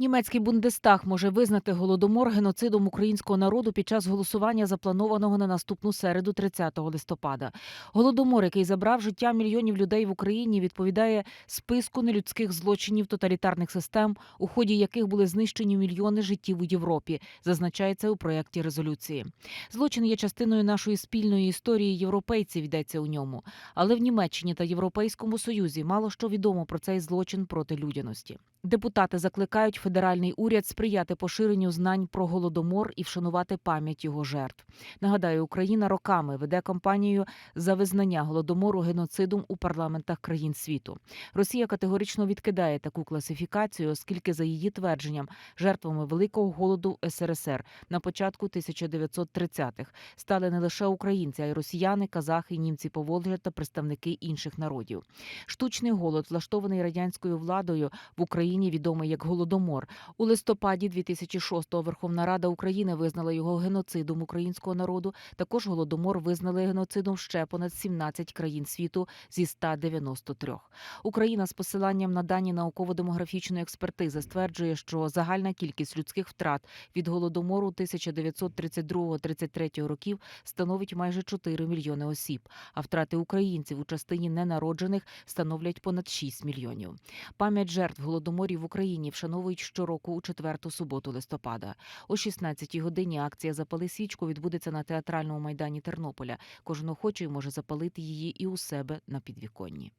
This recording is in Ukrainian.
Німецький Бундестаг може визнати голодомор геноцидом українського народу під час голосування, запланованого на наступну середу, 30 листопада. Голодомор, який забрав життя мільйонів людей в Україні, відповідає списку нелюдських злочинів тоталітарних систем, у ході яких були знищені мільйони життів у Європі, зазначається у проєкті резолюції. Злочин є частиною нашої спільної історії європейців, йдеться у ньому. Але в Німеччині та Європейському Союзі мало що відомо про цей злочин проти людяності. Депутати закликають федеральний уряд сприяти поширенню знань про голодомор і вшанувати пам'ять його жертв. Нагадаю, Україна роками веде кампанію за визнання голодомору геноцидом у парламентах країн світу. Росія категорично відкидає таку класифікацію, оскільки, за її твердженням, жертвами великого голоду СРСР на початку 1930-х стали не лише українці, а й росіяни, казахи, німці Поволжя та представники інших народів. Штучний голод, влаштований радянською владою в Україні, відомий як голодомор. У листопаді 2006-го Верховна Рада України визнала його геноцидом українського народу. Також голодомор визнали геноцидом ще понад 17 країн світу зі 193. Україна з посиланням на дані науково-демографічної експертизи стверджує, що загальна кількість людських втрат від голодомору 1932-33 років становить майже 4 мільйони осіб, а втрати українців у частині ненароджених становлять понад 6 мільйонів. Пам'ять жертв голодоморів в Україні вшановують щороку у четверту суботу листопада. О 16-й годині акція Запали свічку відбудеться на театральному майдані Тернополя. Кожен охочий може запалити її і у себе на підвіконні.